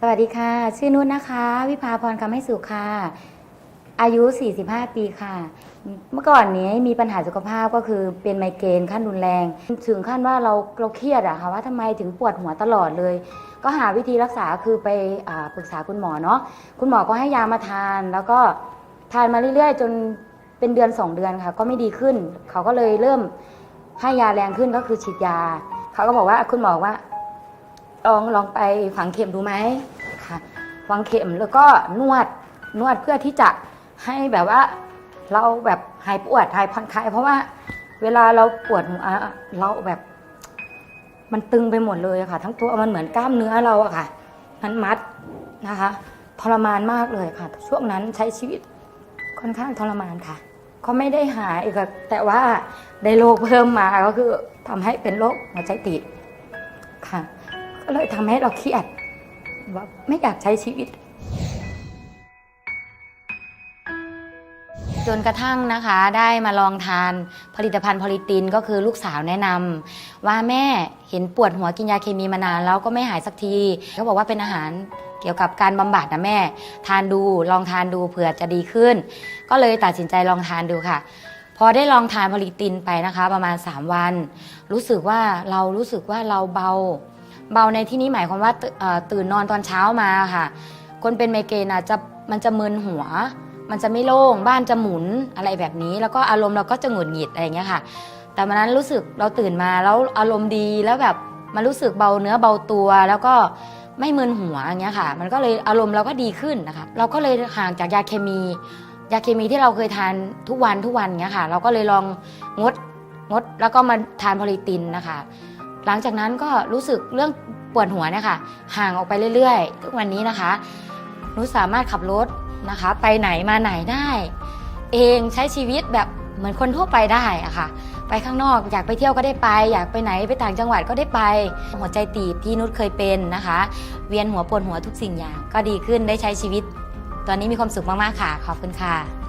สวัสดีค่ะ ชื่อนุ่นนะคะ วิภาพรคำให้สุขค่ะ อายุ 45 ปีค่ะ เมื่อก่อนนี้มีปัญหาสุขภาพก็คือเป็นไมเกรนขั้นรุนแรง ถึงขั้นว่าเราเราเครียดอะค่ะว่าทำไมถึงปวดหัวตลอดเลย ก็หาวิธีรักษาคือไปอปรึกษาคุณหมอเนาะคุณหมอก็ให้ยามาทาน แล้วก็ทานมาเรื่อยๆ จนเป็นเดือน 2 เดือนค่ะ ก็ไม่ดีขึ้น เขาก็เลยเริ่มให้ยาแรงขึ้นก็คือฉีดยา เขาก็บอกว่าคุณหมอว่า ลองลองไปฝังเข็มดูไหมค่ะฝังเข็มแล้วก็นวดนวดเพื่อที่จะให้แบบว่าเราแบบหายปวดหายผ่อนคลายเพราะว่าเวลาเราปวดหัวเราแบบมันตึงไปหมดเลยค่ะ ทั้งตัวมันเหมือนกล้ามเนื้อเราอะค่ะมันมัดนะคะทรมานมากเลยค่ะ ช่วงนั้นใช้ชีวิตค่อนข้างทรมานค่ะ ก็ไม่ได้หายค่ะแต่ว่าได้โรคเพิ่มมาก็คือทำให้เป็นโรคหัวใจตีบค่ะ ก็เลยทำให้เราเครียดว่าไม่อยากใช้ชีวิต จนกระทั่งนะคะได้มาลองทานผลิตภัณฑ์พอลิตินก็คือลูกสาวแนะนำว่าแม่เห็นปวดหัวกินยาเคมีมานานแล้วก็ไม่หายสักทีเขาบอกว่าเป็นอาหารเกี่ยวกับการบำบัดนะแม่ ทานดูลองทานดูเผื่อจะดีขึ้น ก็เลยตัดสินใจลองทานดูค่ะ พอได้ลองทานพอลิตินไปนะคะ ประมาณ 3 วัน รู้สึกว่าเรารู้สึกว่าเราเบา เบาในที่นี้หมายความว่าตื่นนอนตอนเช้ามาค่ะ คนเป็นไมเกรนอะจะมันจะมึนหัว มันจะไม่โล่งบ้านจะหมุนอะไรแบบนี้ แล้วก็อารมณ์เราก็จะหงุดหงิดอะไรเงี้ยค่ะ แต่วันนั้นรู้สึกเราตื่นมาแล้วอารมณ์ดีแล้วแบบมันรู้สึกเบาเนื้อเบาตัวแล้วก็ไม่มึนหัวอย่างเงี้ยค่ะ มันก็เลยอารมณ์เราก็ดีขึ้นนะคะ เราก็เลยห่างจากยาเคมี ยาเคมีที่เราเคยทานทุกวันทุกวันเงี้ยค่ะ เราก็เลยลองงดงดแล้วก็มาทานพอลิตินนะคะ หลังจากนั้นก็รู้สึกเรื่องปวดหัวเนี่ยค่ะ ห่างออกไปเรื่อยๆ ทุกวันนี้นะคะหนูสามารถขับรถนะคะ ไปไหนมาไหนได้ เองใช้ชีวิตแบบเหมือนคนทั่วไปได้อะค่ะ ไปข้างนอกอยากไปเที่ยวก็ได้ไป อยากไปไหนไปต่างจังหวัดก็ได้ไป หัวใจตีบที่นุชเคยเป็นนะคะ เวียนหัวปวดหัวทุกสิ่งอย่าง ก็ดีขึ้นได้ใช้ชีวิต ตอนนี้มีความสุขมากๆค่ะ ขอบคุณค่ะ